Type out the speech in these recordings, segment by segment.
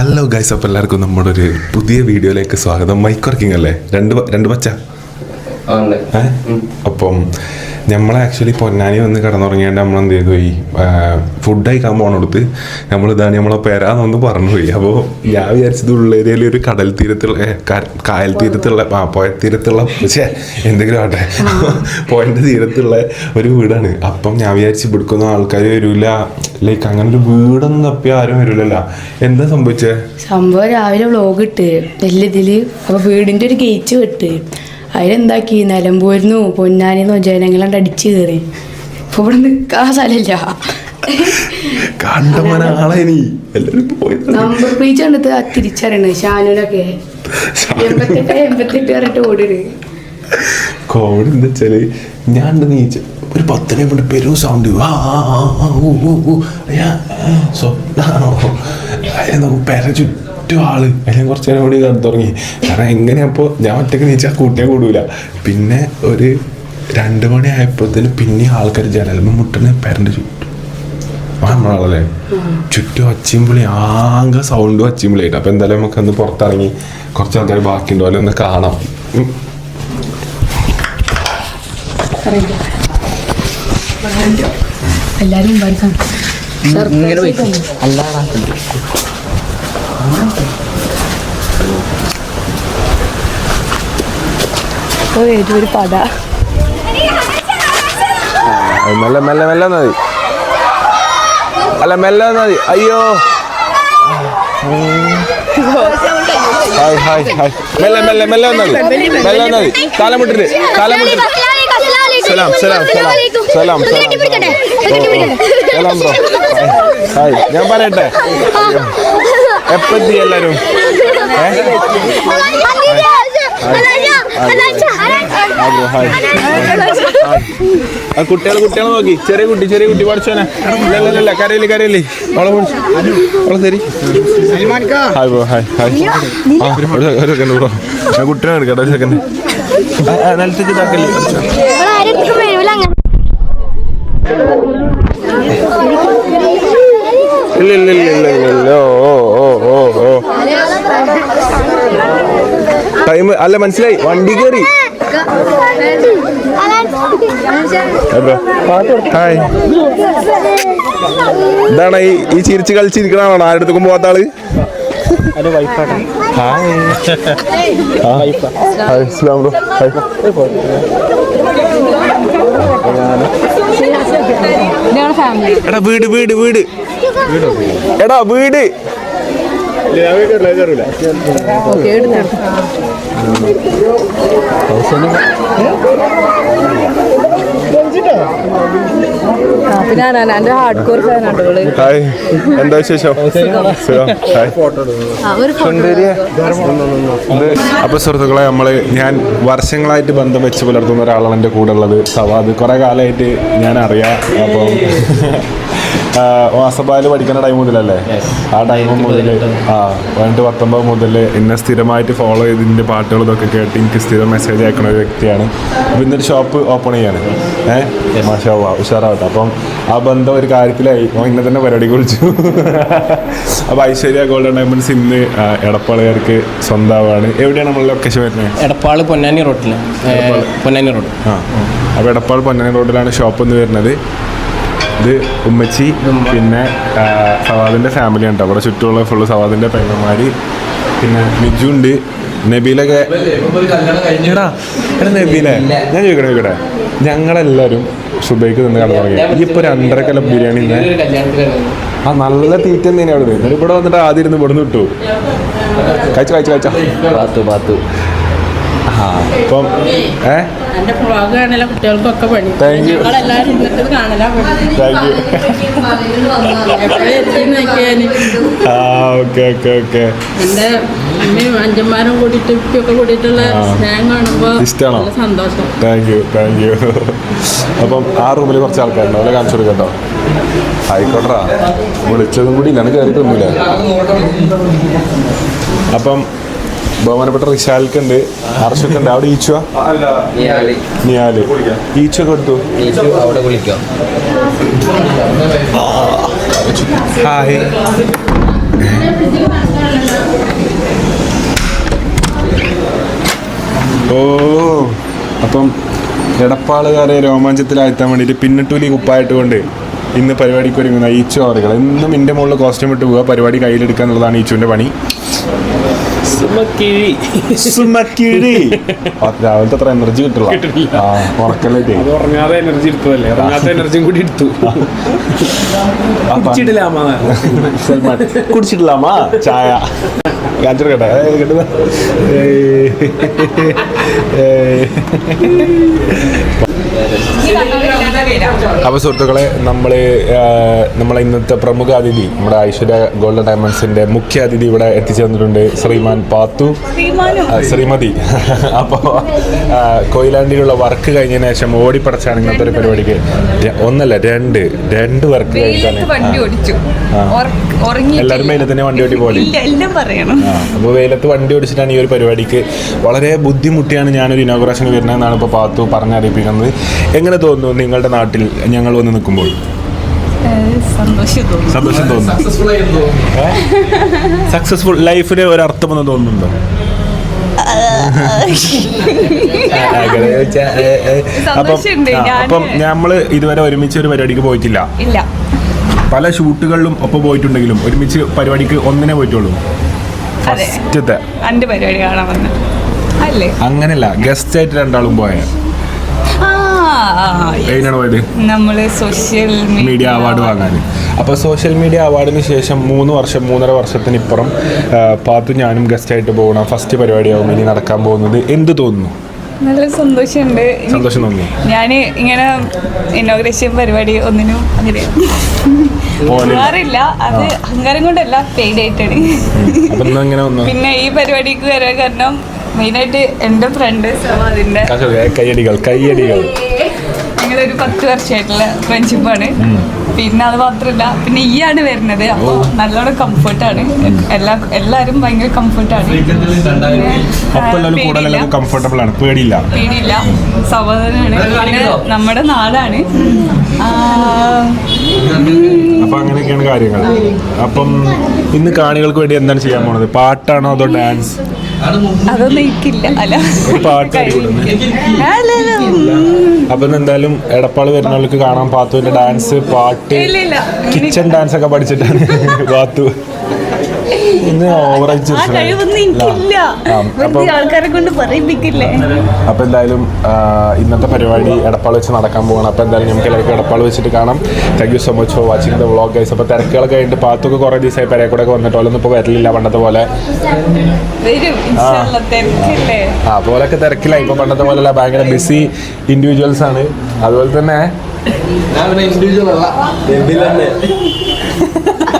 Hello guys അപ്പോൾ എല്ലാവർക്കും നമ്മുടെ ഒരു പുതിയ വീഡിയോയിലേക്ക് സ്വാഗതം. മൈക്ക് വർക്കിംഗ് അല്ലേ? രണ്ട് രണ്ട് പച്ച? അപ്പം നമ്മളെ ആക്ച്വലി പൊന്നാനി വന്ന് കിടന്നുറങ്ങിയാണ്ട് നമ്മൾ എന്ത് ചെയ്തു ഈ ഫുഡ് കഴിക്കാൻ പോണെടുത്ത് നമ്മൾ ഇതാണ് നമ്മളെ പെരാന്നൊന്ന് പറഞ്ഞു പോയി അപ്പോൾ ഞാൻ വിചാരിച്ചത് ഉള്ളേരിയയിൽ ഒരു കടൽ തീരത്തുള്ള കായൽ തീരത്തുള്ള ആ പുഴ തീരത്തുള്ള പക്ഷേ എന്തെങ്കിലും ആട്ടെ പുഴന്റെ തീരത്തുള്ള ഒരു വീടാണ്. അപ്പം ഞാൻ വിചാരിച്ച് ഇവിടുക്കൊന്നും ആൾക്കാർ വരില്ല ലൈക്ക് അങ്ങനെ ഒരു വീടൊന്നും തപ്പി ആരും വരില്ലല്ലോ എന്താ സംഭവിച്ചേ? സംഭവം രാവിലെ വ്ലോഗ് ഇട്ട് വലിയ ഇതിൽ അപ്പൊ വീടിന്റെ ഒരു ഗേറ്റ് വിട്ട്. അതിലെന്താക്കി നിലമ്പൂരിന്നു പൊന്നാനിന്നു ജനങ്ങളണ്ട് അടിച്ചു കയറി. ഇപ്പൊ ഇവിടെ നിൽക്കാൻ സ്ഥലമില്ല. നമ്പർ പ്ലേറ്റ് കണ്ടിട്ട് ആ തിരിച്ചറിയണ. ഷാനുനൊക്കെ എൺപത്തെട്ട് എൺപത്തെട്ട് പറഞ്ഞിട്ട് ഓടിട് കോവിഡ് എന്താ വെച്ചാൽ ഞാൻ നീച്ച ഒരു പത്തനെ കൊണ്ട് പെരും സൗണ്ട് സ്വപ്നാണോ? നമുക്ക് പെര ചുറ്റും ആൾ. എല്ലാം കുറച്ച് നേരം കൂടി തുടങ്ങി. കാരണം എങ്ങനെ അപ്പോൾ ഞാൻ ഒറ്റയ്ക്ക് നീച്ചാൽ കൂട്ടിയെ കൂടൂല. പിന്നെ ഒരു രണ്ട് മണി ആയപ്പോഴത്തേന് പിന്നെ ആൾക്കാർ ജനലുമ്പോൾ മുട്ടണ പെരന്റെ ചുറ്റും. ആ നമ്മളാളല്ലേ ചുറ്റും ഒച്ചിമ്പിളി ആകെ സൗണ്ടും ഒച്ചിമ്പിളിയായിട്ട് അപ്പം എന്തായാലും നമുക്ക് ഒന്ന് പുറത്തിറങ്ങി കുറച്ച് ആൾക്കാർ ബാക്കിയുണ്ടോ. അല്ലെ ഒന്ന് കാണാം. ഉം. എല്ലാരും അല്ലാടാ. ഒരു പട. മെല്ലെ മെല്ലെ മെല്ലെ മതി. അല്ല മെല്ലെ മതി. അയ്യോ. Hi hi hi. മെല്ലെ മെല്ലെ മെല്ലെ മതി. മെല്ലെ മതി. കാലമുട്ടിട്ട് കാലമുട്ടിട്ട് സലാം സലാം സലാം. സലാം സലാം സലാം. ബ്രോ. ഹായ് ഞാൻ പറയട്ടെ? എപ്പെത്തി എല്ലാരും? കുട്ടികൾ കുട്ടികൾ നോക്കി. ചെറിയ കുട്ടി ചെറിയ കുട്ടി പഠിച്ചോനെ. ഇല്ല കരയിൽ കരയിൽ അവളെ. അവളെ തരി. ഹായ് ഹായ് ഹായ് ഒരു സെക്കൻഡ് ബ്രോ ഞാൻ കുട്ടിനെ എടുക്കട്ടെ ഒരു സെക്കൻഡ് നിലത്തേക്ക് ഇതാക്കല്ലേ? ഇല്ല ഓ ഓ ഓ ഓ ടൈം അല്ല മനസ്സിലായി വണ്ടി കയറി ഹായ് ഇതാണ് ഈ ഈ ചിരിച്ച് കളിച്ചിരിക്കണാണോ ആരുടെ പോകാത്ത ആൾ എടാ വീട് വീട് വീട് എടാ വീട്. എന്റെ ഹാർഡ് കോർ ഹായ് എന്താ വിശേഷം? അപ്പൊ സുഹൃത്തുക്കളെ നമ്മൾ ഞാൻ വർഷങ്ങളായിട്ട് ബന്ധം വെച്ച് പുലർത്തുന്ന ഒരാളാണ് എന്റെ കൂടെ ഉള്ളത്. സവാദ്. കുറെ കാലമായിട്ട് ഞാൻ അറിയാം അപ്പം വാസബാൽ പഠിക്കുന്ന ടൈം മുതലല്ലേ? ആ ടൈം മുതൽ ആ പതിനെട്ട് പത്തൊമ്പത് മുതൽ എന്നെ സ്ഥിരമായിട്ട് ഫോളോ ചെയ്ത് ഇതിന്റെ പാട്ടുകൾ ഇതൊക്കെ കേട്ട് എനിക്ക് സ്ഥിരം മെസ്സേജ് അയക്കുന്ന ഒരു വ്യക്തിയാണ്. അപ്പോൾ ഇന്നൊരു ഷോപ്പ് ഓപ്പൺ ചെയ്യാണ്. ഏഹ് മാഷാ ഉഷാറാവട്ടെ. അപ്പം ആ ബന്ധം ഒരു കാര്യത്തിലായി. ഇന്നെ തന്നെ പരിപാടി കുറിച്ചു. അപ്പോൾ ഐശ്വര്യ ഗോൾഡൻ ഡയമണ്ട്സ് ഇന്ന് എടപ്പാളുകാർക്ക് സ്വന്തമാണ് എവിടെയാണ് നമ്മൾ ലൊക്കേഷൻ വരുന്നത് എടപ്പാൾ പൊന്നാനി റോഡിലാണ് പൊന്നാനി റോഡ് ആ. അപ്പോൾ എടപ്പാൾ പൊന്നാനി റോഡിലാണ് ഷോപ്പ് എന്ന് വരുന്നത്. ഇത് ഉമ്മച്ചി പിന്നെ സവാദിന്റെ ഫാമിലി ഉണ്ട്. അവിടെ ചുറ്റുമുള്ള ഫുള്ള് സവാദിന്റെ പെങ്ങന്മാർ പിന്നെ മിജു ഉണ്ട്. നബീലൊക്കെ എടാ എടാ നബീലെ ഞാൻ ചോദിക്കണേ ചോദിക്കട്ടെ. ഞങ്ങളെല്ലാവരും സുബൈക്ക് നിന്ന് കടന്നു തുടങ്ങി ഈ ഇപ്പോൾ രണ്ടര കിലോ ബിരിയാണി ആ നല്ല തീറ്റ തന്നെ അവിടെ നിന്ന് ഇവിടെ വന്നിട്ട് ആദ്യം ഇരുന്ന് ഇവിടെ നിന്ന് വിട്ടു. കഴിച്ചു കഴിച്ചു കഴിച്ചു. പാത്തു പാത്തു. ആ അപ്പം ഏ? എന്റെ വ്ളോഗ് കാണല കുട്ടികൾക്കൊക്കെ പണി. ഞങ്ങളെല്ലാരും ഇന്നത്തെ കാണല പണി. എന്റെ അമ്മയും അഞ്ചന്മാരും കൂടിയിട്ട് ഇപ്പൊക്കെ കൂടിയിട്ടുള്ള ആ. സ്നേഹം കാണുമ്പോ നല്ല സന്തോഷം. താങ്ക് യു താങ്ക് യു അപ്പം ആ റൂമിൽ കുറച്ച് ആൾക്കാരുണ്ട്. അവരെ കാണിച്ചു കൊടുക്കട്ടോ ആയിക്കോട്ടാ വിളിച്ചതും കൂടി ഇല്ലാണ്ട് കയറിയിട്ടൊന്നുമില്ല അപ്പം ബഹുമാനപ്പെട്ട റിഷാൽക്ക് ഉണ്ട് അർഷക്ക് ഉണ്ട് അവിടെ ഈച്ചുവ? നിയാൽ ഈച്ചൊക്കെ എടുത്തു? ഹായ്. ഓ അപ്പം എടപ്പാളുകാരെ രോമാഞ്ചത്തിലാഴ്ത്താൻ വേണ്ടിയിട്ട് പിന്നിട്ടൂലി കുപ്പായിട്ട് കൊണ്ട് ഇന്ന് പരിപാടിക്ക് ഒരുങ്ങുന്ന ഈച്ചു ആറുകൾ എന്നും ഇന്റെ മുകളിൽ കോസ്റ്റ്യൂം ഇട്ട് പോവുക പരിപാടി കയ്യിലെടുക്കുക എന്നുള്ളതാണ് ഈച്ചുവിന്റെ പണി. സുമക്കിഴി. രാവിലത്തെ അത്ര എനർജി കിട്ടില്ല. ഉറക്കല്ലേ അത് ഉറങ്ങാതെ എനർജി എടുത്തതല്ലേ? ഉറങ്ങാത്ത എനർജിയും കൂടി എടുത്തു. കുടിച്ചിട്ടില്ലാമ സൽമാൻ കുടിച്ചിട്ടില്ലാമാ? ചായ. കാഞ്ചർ കേട്ടെ. ഏയ്. അപ്പോൾ സുഹൃത്തുക്കളെ നമ്മൾ നമ്മളെ ഇന്നത്തെ പ്രമുഖ അതിഥി നമ്മുടെ ഐശ്വര്യ ഗോൾഡൻ ഡയമണ്ട്സിന്റെ മുഖ്യ അതിഥി ഇവിടെ എത്തിച്ചേർന്നിട്ടുണ്ട് ശ്രീമാൻ പാത്തു. ശ്രീമതി. അപ്പോൾ കൊയിലാണ്ടിയിലുള്ള വർക്ക് കഴിഞ്ഞതിന് ശേഷം ഓടിപ്പടച്ചാണ് ഇന്നത്തെ ഒരു പരിപാടിക്ക്. ഒന്നല്ല രണ്ട് രണ്ട് വർക്ക് ഉറങ്ങി എല്ലാവരും വെയിലത്തിന്റെ വണ്ടി ഓടി പോലെ അപ്പോൾ വെയിലത്ത് വണ്ടി ഓടിച്ചിട്ടാണ് ഈ ഒരു പരിപാടിക്ക്. വളരെ ബുദ്ധിമുട്ടിയാണ് ഞാനൊരു ഇനോഗ്രേഷൻ വരുന്നതെന്നാണ് ഇപ്പോൾ പാത്തു പറഞ്ഞറിയിപ്പിക്കുന്നത്. എങ്ങനെ തോന്നുന്നു നിങ്ങളുടെ നാട്ടിൽ ഞങ്ങൾ വന്ന് നിൽക്കുമ്പോൾ? സന്തോഷം തോന്നുന്നു സക്സസ്ഫുൾ ലൈഫിന് ഒരു അർത്ഥമെന്ന് തോന്നുന്നുണ്ടോ. അപ്പം ഞമ്മൾ അപ്പം ഇതുവരെ ഒരുമിച്ച് ഒരു പരിപാടിക്ക് പോയിട്ടില്ല. പല ഷൂട്ടുകളിലും ഒപ്പം പോയിട്ടുണ്ടെങ്കിലും ഒരുമിച്ച് പരിപാടിക്ക് ഒന്നിനെ പോയിട്ടുള്ളൂ. ഫസ്റ്റത്തെ അങ്ങനല്ല ഗസ്റ്റ് ആയിട്ട് രണ്ടാളും പോയ ആ എങ്ങനെയാണ് പോയത്. നമ്മൾ സോഷ്യൽ മീഡിയ അവാർഡ് വാങ്ങാൻ. അപ്പോൾ സോഷ്യൽ മീഡിയ അവാർഡിന് ശേഷം മൂന്ന് വർഷം മൂന്നര വർഷത്തിന് ഇപ്പുറം പാത്തു ഞാനും ഗസ്റ്റായിട്ട് പോകണം ഫസ്റ്റ് പരിപാടിയാവും ഇനി നടക്കാൻ പോകുന്നത്. എന്ത് തോന്നുന്നു? നല്ല സന്തോഷമുണ്ട്. സന്തോഷം തോന്നുന്നു ഞാൻ ഇങ്ങനെ ഇനോഗ്രേഷൻ പരിപാടി ഒന്നിനും അങ്ങനെ. പോകാറില്ല അത് അഹങ്കാരം കൊണ്ടല്ല പെയ്ഡ് ആയിട്ടാണ്. പിന്നെ ഈ പരിപാടിക്ക് വരാൻ കാരണം മെയിനായിട്ട് എന്റെ ഫ്രണ്ട് അതിന്റെ കയ്യടികൾ കയ്യടികൾ ഞങ്ങളൊരു പത്ത് വർഷമായിട്ടുള്ള ഫ്രണ്ട്ഷിപ്പാണ് പിന്നെ അത് മാത്രമല്ല പിന്നെ ഈ ആണ് വരുന്നത് അപ്പോൾ നല്ലോണം കംഫർട്ടാണ് എല്ലാ എല്ലാവരും ഭയങ്കര കംഫർട്ടാണ് കംഫർട്ടബിൾ ആണ്. പേടിയില്ല. പേടിയില്ല. സഹോദരനാണ് പിന്നെ നമ്മുടെ നാടാണ്. അപ്പം അങ്ങനെയൊക്കെയാണ് കാര്യങ്ങൾ. അപ്പം ഇന്ന് കാണികൾക്ക് വേണ്ടി എന്താണ് ചെയ്യാൻ പോണത്? പാട്ടാണോ അതോ ഡാൻസ് അതൊന്നും എനിക്കില്ല അല്ല. അപ്പം എന്തായാലും എടപ്പാൾ വരുന്നവർക്ക് കാണാൻ പാത്തുവിന്റെ ഡാൻസ് പാട്ട്. കിച്ചൺ ഡാൻസ് ഒക്കെ പഠിച്ചിട്ടാണ് പാത്തു. ആ കഴിവൊന്നും എനിക്കില്ല. അപ്പം വെറുതെ ആൾക്കാരെ കൊണ്ട് പറയിപ്പിക്കില്ലേ? അപ്പൊ എന്തായാലും ഇന്നത്തെ പരിപാടി എടപ്പാൾ വെച്ച് നടക്കാൻ പോകണം അപ്പൊ എന്തായാലും നമുക്ക് എല്ലാവർക്കും എടപ്പാൾ വെച്ചിട്ട് കാണാം. Thank you so much for watching the vlog guys അപ്പോൾ തിരക്കുകളൊക്കെ കഴിഞ്ഞിട്ട് പാത്തൊക്കെ കുറേ ദിവസമായി പെരേ കൂടെ ഒക്കെ വന്നിട്ട് ഓലൊന്നും ഇപ്പൊ വരലില്ല പണ്ടത്തെ പോലെ. ആ പോലൊക്കെ തിരക്കില്ല ഇപ്പൊ പണ്ടത്തെ പോലെയല്ല ഭയങ്കര ബിസി ഇൻഡിവിജ്വൽസ് ആണ്. അതുപോലെ തന്നെ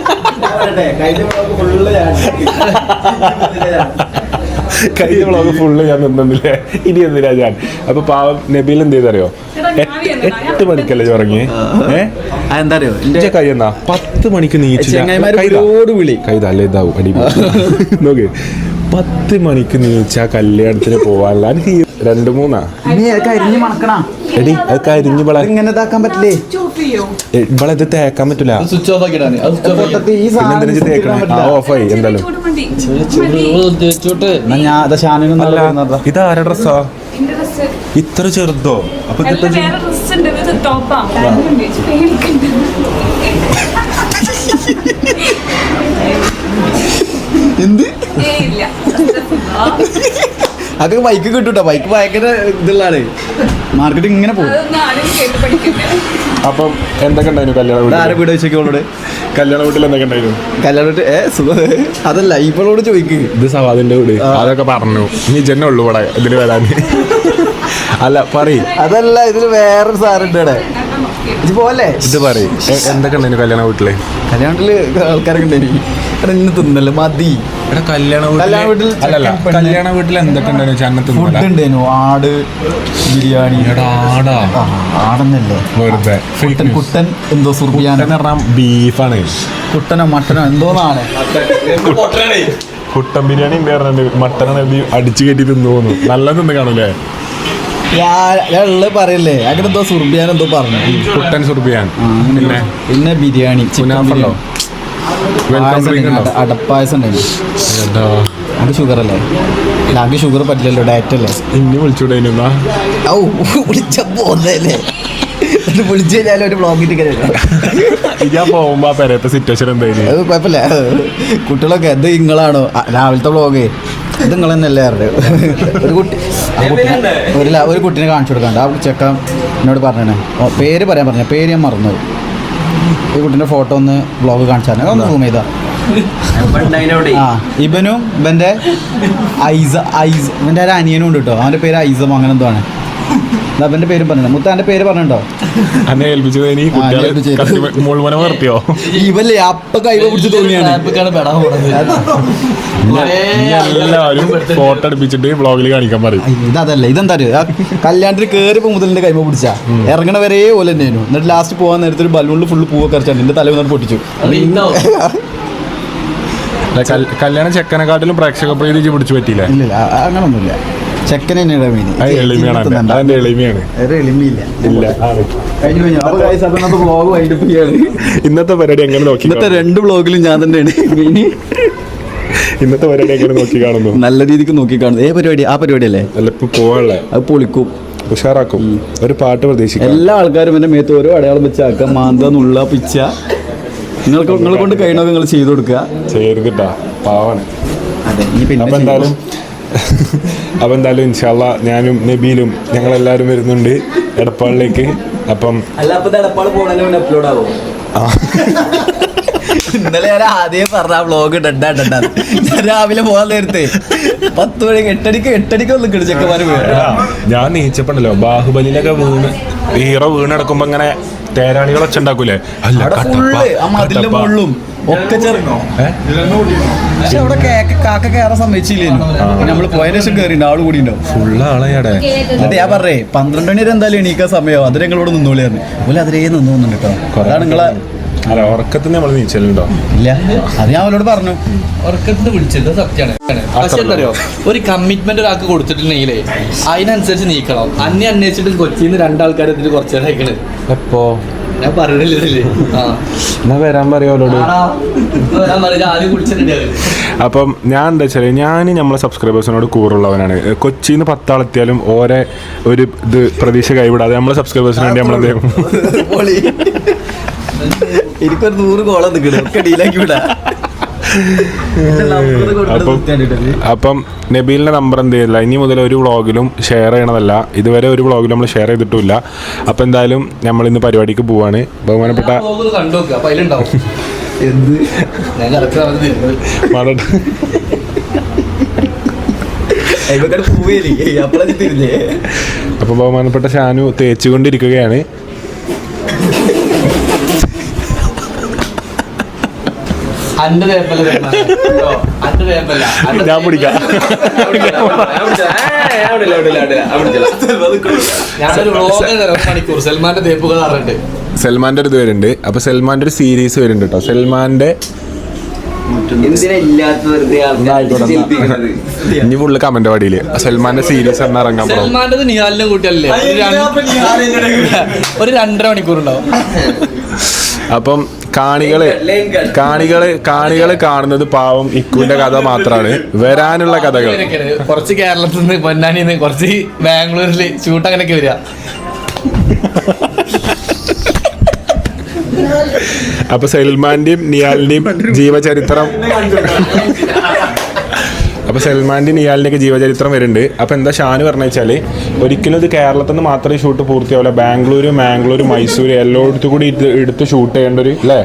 കഴിഞ്ഞ വ്ളോഗ് ഫുള്ള് ഞാൻ നിന്നില്ലേ ഇനി എന്തിനാ ഞാൻ? അപ്പൊ പാവം നബീൽ എന്ത് ചെയ്തറിയോ? എട്ട് മണിക്കല്ലേ ഉറങ്ങി? ഏഹ് എന്താ അറിയോ ഇന്റെ കൈ എന്നാ? പത്ത് മണിക്ക്. ഒരുപാട് വിളി. കൈതല്ലേ ഇതാവും. അടി നോക്ക്. പത്ത് മണിക്ക് നീച്ച കല്യാണത്തിന് പോവാനുള്ള എനിക്ക് രണ്ട് മൂന്നാ? നീ കരിഞ്ഞു മണക്കണാ. എടി അത് കരിഞ്ഞു ഇവളെ ഇങ്ങനെ ഇതാക്കാൻ പറ്റില്ലേ? ഇവളെ ഇത് തേക്കാൻ പറ്റൂല സ്വിച്ച് ഓഫ് ആക്കിടാണ് പൊട്ടത്തി ഈ പിന്നെ എന്തിനാ ഇജ്ജ് തേക്കണേ? ആ ഓഫായി എന്തായാലും. ഇത് ആരുടെ ഡ്രസ്സാ ഇത്ര ചെറുതോ? അപ്പൊ എന്ത്? അതൊക്കെ ബൈക്ക് കിട്ടൂട്ടോ. ബൈക്ക് ഭയങ്കര ഇതുള്ളതാണ്. മാർക്കറ്റിംഗ് ഇങ്ങനെ പോകും. അപ്പം എന്തൊക്കെ ഉണ്ടായിരുന്നു കല്യാണ ആരെ വീട്ടിൽ വീട് വെച്ചോളോട് കല്യാണ വീട്ടിൽ എന്തൊക്കെ ഉണ്ടായിരുന്നു? കല്യാണ വീട്ടിൽ ഏ സുഖം. അതല്ല ഇവളോട് ചോദിക്ക്. ഇത് സവാദിന്റെ വീട്. അതൊക്കെ പറഞ്ഞു. നീ ജന്നെ ഉള്ളു ഇവിടെ ഇതിന് വരാൻ അല്ല പറയും. അതല്ല ഇതിൽ വേറൊരു സാറുണ്ട് ഇവിടെ. ഇത് പോലെ ഇത് പറയ് എന്തൊക്കെ ഉണ്ടായിരുന്നു കല്യാണ വീട്ടിൽ? കല്യാണത്തിൽ ആൾക്കാരൊക്കെ ഉണ്ടായി എടാ ഇന്ന് തിന്നല്ലേ? മതി. എടാ കല്യാണ കല്യാണ വീട്ടിൽ അല്ലല്ല കല്യാണ വീട്ടിൽ എന്തൊക്കെ ഉണ്ടായിരുന്നു ചന്നത്ത് ഫുഡ് ഉണ്ടായിരുന്നു ആട് ബിരിയാണി. ആടാ. ആ, ആടെന്നല്ലേ? വെറുതെ. കുട്ടൻ കുട്ടൻ എന്തോ സുർബിയാന. ബീഫാണ്. കുട്ടനോ മട്ടനോ എന്തോന്നാണ് കുട്ടൻ ബിരിയാണി മട്ടനാണ് അടിച്ചു കയറ്റി തിന്നു പോകുന്നു നല്ല തിന്ന് കാണൂലേ പറയല്ലേ? അങ്ങനെ എന്തോ സുർബിയാൻ എന്തോ പറഞ്ഞു. കുട്ടൻ സുർബിയാൻ. പിന്നെ? പിന്നെ ബിരിയാണി ചിക്കൻ അടപ്പായസം ഉണ്ടായിരുന്നു. അത് ഷുഗർ അല്ലേ അത് ഷുഗർ പറ്റില്ലല്ലോ ഡയറ്റ് അല്ലേ? ഇനി വിളിച്ചുവിടേനുന്നാ ഔ വിളിച്ച പോന്നല്ലേ? വിളിച്ചു കഴിഞ്ഞാൽ ഒരു ബ്ലോഗിട്ട് ഞാൻ പോകുമ്പോ ആ പെരയത്തെ സിറ്റുവേഷൻ എന്തായാലും അത് കുഴപ്പമില്ല. കുട്ടികളൊക്കെ ഇത് നിങ്ങളാണോ രാവിലത്തെ ബ്ലോഗ് ഇത് നിങ്ങൾ തന്നെയല്ലേ ഒരു കുട്ടി ഒരു കുട്ടീനെ കാണിച്ചു കൊടുക്കാണ്ട്. ആ ചെക്ക എന്നോട് പറഞ്ഞേ പേര് പറയാൻ പറഞ്ഞ പേര് ഞാൻ മറന്നു ഈ കുട്ടീന്റെ ഫോട്ടോ ഒന്ന് ബ്ലോഗ് കാണിച്ചാൽ ഒന്ന് സൂം ചെയ്താ. ആ ഇവനും ഇവന്റെ ഐസ ഐസ് ഇവന്റെ ഒരു അനിയനും ഉണ്ട് കേട്ടോ അവന്റെ പേര് ഐസം അങ്ങനെ എന്തോ ആണ്. എന്നാ പേര് പറഞ്ഞു. മുത്താന്റെ പേര് അന്നെ ഏൽപ്പിച്ചത് ഇനി മുഴുവനെ നിർത്തിയോ ഇവല്ലേ അപ്പ കൈവ പിടിച്ച് തോന്നിയാണ്. എല്ലാവരും ഫോട്ടോ കാണിക്കാൻ പറയും. ഇതല്ല ഇതെന്താ കല്യാണത്തിന് കയറിപ്പോ മുതലിന്റെ കൈമ പിടിച്ച. ഇറങ്ങണ വരെ പോലെ തന്നെയായിരുന്നു. എന്നിട്ട് ലാസ്റ്റ് പോകാൻ നേരത്തെ ഒരു ബലൂണിൽ ഫുള്ള് പൂവൊക്കെ അരച്ചാണ് എന്റെ തല വന്നിട്ട് പൊട്ടിച്ചു. കല്യാണം ചെക്കനെക്കാട്ടിലും പ്രേക്ഷക പ്രീതി പിടിച്ചു പറ്റിയില്ലേ? അങ്ങനൊന്നുമില്ല. അതിന്റെ എളിമയാണ്. ഒരു എളിമയില്ല. ഇല്ല. കഴിഞ്ഞു കഴിഞ്ഞു അപ്പൊ guys, അപ്പൊ ഇന്നത്തെ വ്ളോഗ് വൈൻഡപ്പ് ചെയ്യാണ്. ഇന്നത്തെ പരിപാടി എങ്ങനെ നോക്കി ഇന്നത്തെ രണ്ട് ബ്ലോഗിലും ഞാൻ തന്നെയാണ്. മെയിൻ ഇന്നത്തെ പരിപാടി എങ്ങനെ നോക്കി കാണുന്നു? നല്ല രീതിക്ക് നോക്കി കാണുന്നു. ഏ പരിപാടി? ആ പരിപാടി അല്ലേ? അല്ല ഇപ്പൊ പോവാനുള്ള. അത് പൊളിക്കും. ഉഷാറാക്കും. ഒരു പാട്ട് പ്രതീക്ഷിക്കാം. എല്ലാ ആൾക്കാരും എന്റെ മേത്ത് ഓരോ അടയാളം വെച്ചാക്കുക മാന്ത നുള്ള പിച്ച. നിങ്ങൾക്ക് നിങ്ങളെ കൊണ്ട് കഴിയണമൊക്കെ നിങ്ങൾ ചെയ്തു കൊടുക്കുക. ചെയ്യരുതിട്ടാ പാവാണ്. അതെ ഇനി പിന്നെ അപ്പൊ എന്തായാലും അപ്പൊ എന്തായാലും ഇൻഷാല്ല ഞാനും നബീലും ഞങ്ങളെല്ലാവരും വരുന്നുണ്ട് എടപ്പാളിലേക്ക്. അപ്പം ആ, ഇന്നലെ ഞാൻ ആദ്യം പറഞ്ഞ വ്ളോഗ് ഡണ്ടാ ഞാൻ രാവിലെ പോകാൻ നേരത്തെ പത്ത് മണി എട്ടടിക്ക് എട്ടടിക്ക് ഒന്ന് കിടിച്ചൊക്കെ ഞാൻ നീച്ചപ്പണ്ടല്ലോ ബാഹുബലിയിലൊക്കെ വീണ് ഹീറോ വീണെടുക്കുമ്പോ ഇങ്ങനെ തേരാളികൾ ഒച്ച ഉണ്ടാക്കൂലേ? അല്ല ഒക്കെ ചെറുങ്ങോ? പക്ഷെ അവിടെ കേക്ക് കാക്ക കയറാൻ സമ്മതിച്ചില്ലേനു. നമ്മൾ പോയതിനു ശേഷം കയറിണ്ട് ആൾ കൂടി ഉണ്ടാവും. ഫുള്ള് ആളെയാടെ. എന്നിട്ട് ഞാൻ പറഞ്ഞേ പന്ത്രണ്ട് മണി വരെ എന്തായാലും എണീക്കാൻ സമയമാവും. അത് ഞങ്ങളോട് നിന്നോളിയായിരുന്നു ഓല അതിലേ നിന്നു കേട്ടോ. അതാണ് നിങ്ങളെ അല്ല ഉറക്കത്തിന് നമ്മൾ നീച്ചലുണ്ടോ? ഇല്ല. അത് ഞാൻ അവരോട് പറഞ്ഞു. ഉറക്കത്തിന് വിളിച്ചത് സത്യമാണ്. പക്ഷെ എന്തറിയോ ഒരു കമ്മിറ്റ്മെന്റ് ഒരാൾക്ക് കൊടുത്തിട്ടുണ്ടെങ്കിലേ അതിനനുസരിച്ച് നീക്കണം. അന്നെ അന്വേഷിച്ചിട്ട് കൊച്ചിയിൽ നിന്ന് രണ്ടാൾക്കാർ ഇതിൽ കുറച്ച് നേരം അയക്കണ് എപ്പോ? ഞാൻ പറഞ്ഞില്ലേ ആ. എന്നാ വരാൻ കുളിച്ചിട്ടുണ്ട് അപ്പം ഞാൻ എന്താ വെച്ചാൽ ഞാൻ നമ്മളെ സബ്സ്ക്രൈബേഴ്സിനോട് കൂറുള്ളവനാണ്. കൊച്ചിയിൽ നിന്ന് പത്താളെത്തിയാലും ഓരെ ഒരു ഇത് പ്രതീക്ഷ കൈവിടാതെ നമ്മളെ സബ്സ്ക്രൈബേഴ്സിന് വേണ്ടി നമ്മളെന്ത് ചെയ്യും? എനിക്കൊരു നൂറ് കോളം നിൽക്കണം ഒക്കെ ഡീലാക്കി വിടാ. അപ്പം അപ്പം നബീലിന്റെ നമ്പർ എന്ത് ചെയ്തില്ല? ഇനി മുതൽ ഒരു വ്ളോഗിലും ഷെയർ ചെയ്യണതല്ല. ഇതുവരെ ഒരു വ്ളോഗിലും നമ്മൾ ഷെയർ ചെയ്തിട്ടില്ല അപ്പം എന്തായാലും നമ്മൾ ഇന്ന് പരിപാടിക്ക് പോവാണ്. ബഹുമാനപ്പെട്ട കണ്ടു നോക്കുക അപ്പൊ ബഹുമാനപ്പെട്ട ഷാനു ഞാൻ അന്റെ തേപ്പല്ല തരുന്നത്. കേട്ടോ? അന്റെ തേപ്പല്ല ഞാൻ പിടിക്കാം. ഞാനൊരു വ്ളോഗ് തരാം ഒരു മണിക്കൂർ. സൽമാന്റെ തേപ്പുകൾ അറിഞ്ഞിട്ട്. സൽമാന്റെ ഒരു ഇത് വരുന്നുണ്ട്. അപ്പൊ സൽമാന്റെ ഒരു സീരീസ് വരുന്നുണ്ട് കേട്ടോ സൽമാന്റെ ഇനി ഫുള്ള് കമന്റ് പാടിയിൽ. സൽമാന്റെ സീരീസ് എന്നാ ഇറങ്ങാൻ പോകും സൽമാന്റെ നിഹാലിനും കൂട്ടിയല്ലേ? ഒരു ഒരു രണ്ടര മണിക്കൂർ ഉണ്ടാവും. അപ്പം കാണികൾ കാണികൾ കാണികൾ കാണുന്നത് പാവം ഇക്കുവിന്റെ കഥ മാത്രമാണ് വരാനുള്ള കഥകൾ. കുറച്ച് കേരളത്തിൽ നിന്ന് പൊന്നാനിയിൽ നിന്ന് കുറച്ച് ബാംഗ്ലൂരിൽ ഷൂട്ട് അങ്ങനെയൊക്കെ വരിക. അപ്പൊ സൽമാന്റെയും നിയാലിന്റെയും ജീവചരിത്രം. അപ്പൊ സൽമാന്റെ നിയാലിന്റെ ഒക്കെ ജീവചരിത്രം വരുന്നുണ്ട്. അപ്പൊ എന്താ ഷാന് പറഞ്ഞു വെച്ചാൽ ഒരിക്കലും ഇത് കേരളത്തിൽ നിന്ന് മാത്രമേ ഷൂട്ട് പൂർത്തിയാവില്ല ബാംഗ്ലൂര് മാംഗ്ലൂർ മൈസൂർ എല്ലായിടത്തും കൂടി എടുത്ത് ഷൂട്ട് ചെയ്യേണ്ട ഒരു അല്ലേ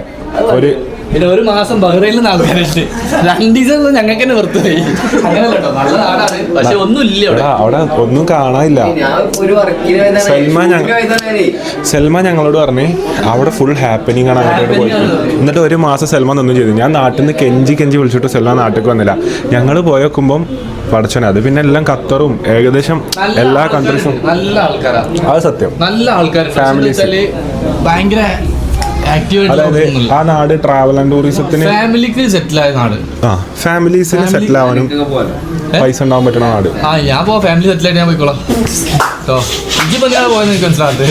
ഒരു പിന്നെ ഒരു മാസം ബഹ്റൈനിൽ നിന്ന് ആൾക്കാരുണ്ട് രണ്ടു ദിവസം ഞങ്ങൾക്ക് തന്നെ വെറുതെ പോയി നല്ല നാടാണ്. പക്ഷെ ഒന്നുമില്ല അവിടെ അവിടെ ഒന്നും കാണാനില്ല. സൽമാൻ സൽമാൻ ഞങ്ങളോട് പറഞ്ഞേ അവിടെ ഫുൾ ഹാപ്പനിങ് ആണ്. അങ്ങോട്ട് പോയി എന്നിട്ട് ഒരു മാസം സൽമാൻ ഒന്നും ചെയ്തു. ഞാൻ നാട്ടിൽ നിന്ന് കെഞ്ചി കെഞ്ചി വിളിച്ചിട്ട് സൽമാൻ നാട്ടിലേക്ക് വന്നില്ല. ഞങ്ങൾ പോയി നോക്കുമ്പം പടച്ചോനെ അത് പിന്നെ എല്ലാം ഖത്തറും ഏകദേശം എല്ലാ കൺട്രീസും നല്ല ആൾക്കാരാണ് അത് സത്യം. നല്ല ആൾക്കാർ ഫാമിലി ഭയങ്കര അതായത് ആ നാട് ട്രാവൽ ആൻഡ് ടൂറിസത്തിന് ഫാമിലിക്ക് സെറ്റിൽ ആയ നാട്. ആ ഫാമിലീസിന് സെറ്റിൽ ആവാനും പൈസ ഉണ്ടാവാൻ പറ്റുന്ന നാട്. ആ ഞാൻ പോ ഫാമിലി സെറ്റിൽ ആയിട്ട് ഞാൻ പോയിക്കോളാം. ഇജ്ജിപ്പോ എന്തിനാ പോയെന്ന് എനിക്ക് മനസ്സിലാകത്ത്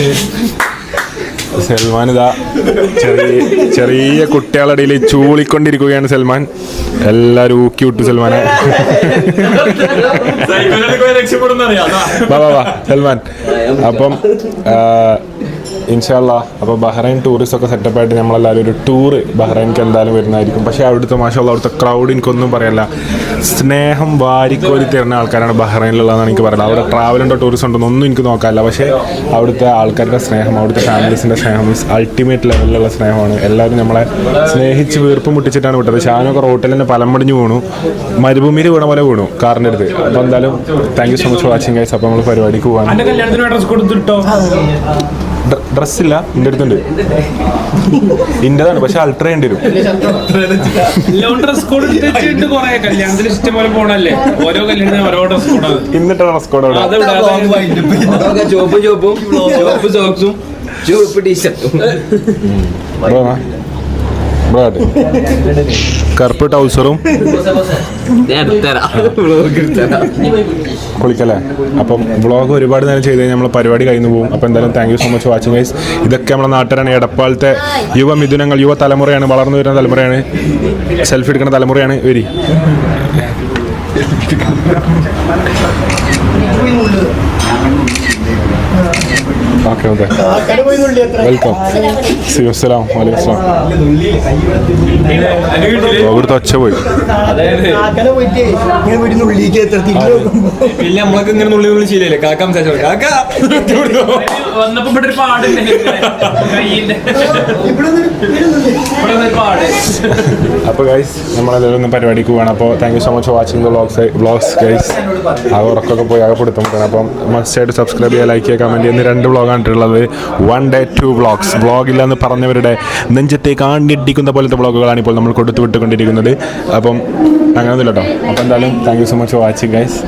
സൽമാൻ ഇതാ ചെറിയ ചെറിയ കുട്ടികളുടെ ഇടയിൽ ചൂളിക്കൊണ്ടിരിക്കുകയാണ് സൽമാൻ. എല്ലാവരും ഊക്കി വിട്ടു സൽമാനെ. വാ വാ വാ. സൽമാൻ. അപ്പം ഇൻഷാല്ല അപ്പോൾ ബഹ്റൈൻ ടൂറിസ്റ്റ് ഒക്കെ സെറ്റപ്പ് ആയിട്ട് നമ്മളെല്ലാവരും ഒരു ടൂറ് ബഹ്റൈൻക്ക് എന്തായാലും വരുന്നതായിരിക്കും. പക്ഷേ അവിടുത്തെ മാഷുള്ള അവിടുത്തെ ക്രൗഡ് എനിക്കൊന്നും പറയല്ല. സ്നേഹം വാരിക്കോരി തരുന്ന ആൾക്കാരാണ് ബഹ്റൈനിലുള്ളതെന്ന് എനിക്ക് പറയുന്നത് അവിടെ ട്രാവൽ ഉണ്ടോ ടൂറിസ്റ്റ് ഉണ്ടോ ഒന്നും എനിക്ക് നോക്കാമല്ല പക്ഷേ അവിടുത്തെ ആൾക്കാരുടെ സ്നേഹം അവിടുത്തെ ഫാമിലീസിന്റെ സ്നേഹം അൾട്ടിമേറ്റ് ലെവലിലുള്ള സ്നേഹമാണ്. എല്ലാവരും നമ്മളെ സ്നേഹിച്ച് വീർപ്പ് മുട്ടിച്ചിട്ടാണ് വിട്ടത്. ഷാനൊക്കെ റോട്ടിൽ തന്നെ പലമ്പടിഞ്ഞ് വീണു. മരുഭൂമിയിൽ വീണ പോലെ വീണു കാറിന്റെ അടുത്ത്. അപ്പോൾ എന്തായാലും thank you so much watching guys അപ്പോൾ നമ്മൾ പരിപാടിക്ക് പോകാൻ ഡ്രസ്സില്ല എന്റെ അടുത്തുണ്ട്. ഇന്റേതാണ് പക്ഷെ അൾട്ര ചെയ്യേണ്ടി വരും. ഇന്നിട്ട് ഡ്രസ് കോഡ് ചോപ്പ് ചോപ്പും ചോപ്പ് സോക്സും ചുവപ്പ് ടീഷർട്ടും ബ്രോ വാ. ബ്രോ ആട്ടെ. കറുപ്പ് ടൗസറും കുളിക്കല്ലേ? അപ്പം വ്ളോഗ് ഒരുപാട് നേരം ചെയ്ത് കഴിഞ്ഞാൽ നമ്മൾ പരിപാടി കഴിഞ്ഞു പോകും. അപ്പം എന്തായാലും thank you so much watching guys ഇതൊക്കെ നമ്മളെ നാട്ടുകാരാണ്. എടപ്പാളത്തെ യുവ മിഥുനങ്ങൾ യുവ തലമുറയാണ് വളർന്നു വരുന്ന തലമുറയാണ്. സെൽഫി എടുക്കുന്ന തലമുറയാണ് വരി ഓക്കെ ഓക്കെ വെൽക്കം സി അസ്സലാം വലൈക്കും സ്ലാം അവിടുത്തെ ഒച്ച പോയി. പിന്നെ നമ്മളൊക്കെ ഇങ്ങനെ നുള്ളി നുള്ളി ശീലല്ലേ കാക്കാം കാക്ക വന്നപ്പോ ഇവിടെ ഒരു പാടുണ്ട്. കയ്യിന്റെ ഇവിടെ ഒരു പാട്. അപ്പോൾ ഗൈസ് നമ്മളെല്ലാവരും ഒന്ന് പരിപാടിക്ക് പോവാണ്. അപ്പോൾ thank you so much watching the vlogs vlogs guys ആ ഉറക്കമൊക്കെ പോയി ആകെ അപ്പം മസ്റ്റായിട്ട് സബ്സ്ക്രൈബ് ചെയ്യുക ലൈക്ക് ചെയ്യുക കമന്റ് ചെയ്യുന്ന രണ്ട് വ്ളോഗാണ് ഇട്ടുള്ളത് വൺ ഡേ ടു വ്ളോഗ്സ് വ്ളോഗില്ലെന്ന് പറഞ്ഞവരുടെ നെഞ്ചത്തെ കാണിടിക്കുന്ന പോലത്തെ വ്ളോഗുകളാണ് ഇപ്പോൾ നമ്മൾ കൊടുത്തു വിട്ടുകൊണ്ടിരിക്കുന്നത്. അപ്പം അങ്ങനെയൊന്നുമില്ല കേട്ടോ അപ്പോൾ എന്തായാലും thank you so much watching guys